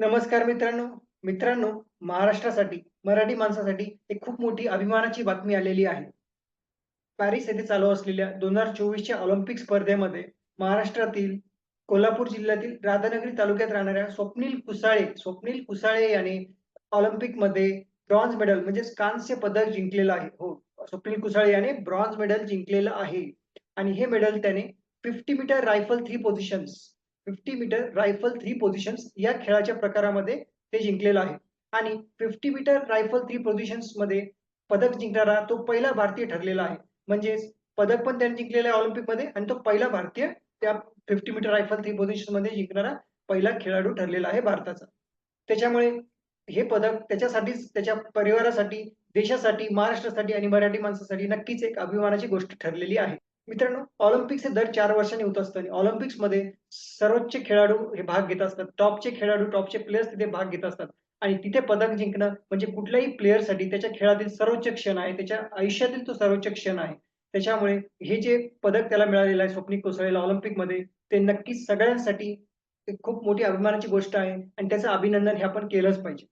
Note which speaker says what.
Speaker 1: नमस्कार मित्रांनो. मित्रांनो महाराष्ट्रासाठी मराठी माणसासाठी एक खूप मोठी अभिमानाची बातमी आलेली आहे. पॅरिस येथे चालू असलेल्या दोन हजार चोवीसच्या ऑलिम्पिक स्पर्धेमध्ये महाराष्ट्रातील कोल्हापूर जिल्ह्यातील राधानगरी तालुक्यात राहणाऱ्या स्वप्नील कुसाळे स्वप्नील कुसाळे याने ऑलिम्पिकमध्ये ब्रॉन्झ मेडल म्हणजेच कांस्य पदक जिंकलेलं आहे. हो स्वप्नील कुसाळे याने ब्रॉन्झ मेडल जिंकलेलं आहे. आणि हे मेडल त्याने fifty metre rifle three positions fifty metre rifle three positions या खेळाच्या प्रकारामध्ये ते जिंकलेलं आहे. आणि फिफ्टी मीटर रायफल थ्री पोझिशन्समध्ये पदक जिंकणारा तो पहिला भारतीय ठरलेला आहे. म्हणजेच पदक पण त्याने जिंकलेलं आहे ऑलिम्पिकमध्ये आणि तो पहिला भारतीय त्या फिफ्टी मीटर रायफल थ्री पोझिशनमध्ये जिंकणारा पहिला खेळाडू ठरलेला आहे भारताचा. त्याच्यामुळे हे पदक त्याच्यासाठीच त्याच्या परिवारासाठी देशासाठी महाराष्ट्रासाठी आणि मराठी माणसासाठी नक्कीच एक अभिमानाची गोष्ट ठरलेली आहे. मित्रांनो ऑलिम्पिक्स हे दर चार वर्षांनी होत असतं आणि ऑलिम्पिक्समध्ये सर्वोच्च खेळाडू हे भाग घेत असतात. टॉपचे खेळाडू टॉपचे प्लेयर्स तिथे भाग घेत असतात. आणि तिथे पदक जिंकणं म्हणजे कुठल्याही प्लेअरसाठी त्याच्या खेळातील सर्वोच्च क्षण आहे त्याच्या आयुष्यातील तो सर्वोच्च क्षण आहे. त्याच्यामुळे हे जे पदक त्याला मिळालेलं आहे स्वप्निक कोसळेला ऑलिम्पिकमध्ये ते नक्कीच सगळ्यांसाठी खूप मोठी अभिमानाची गोष्ट आहे आणि त्याचं अभिनंदन हे आपण केलंच पाहिजे.